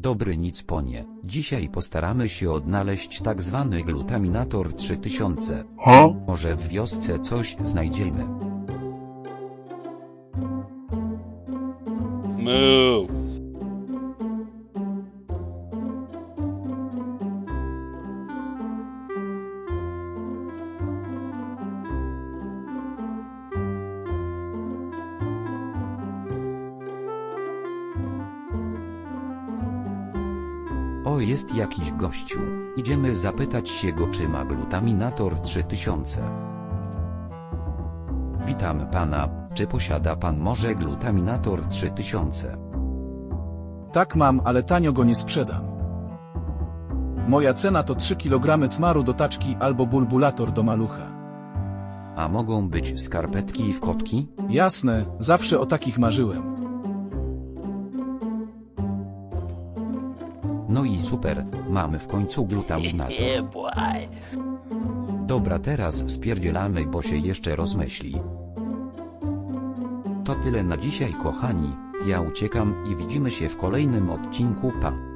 Dobry nic ponie. Dzisiaj postaramy się odnaleźć tak zwany glutaminator 3000. Może w wiosce coś znajdziemy. Move. O jest jakiś gościu. Idziemy zapytać się go czy ma glutaminator 3000. Witam pana, czy posiada pan może glutaminator 3000? Tak mam, ale tanio go nie sprzedam. Moja cena to 3 kg smaru do taczki albo bulbulator do malucha. A mogą być skarpetki i wkotki? Jasne, zawsze o takich marzyłem. No i super, mamy w końcu glutaminator. Dobra teraz spierdzielamy bo się jeszcze rozmyśli. To tyle na dzisiaj kochani, ja uciekam i widzimy się w kolejnym odcinku pa.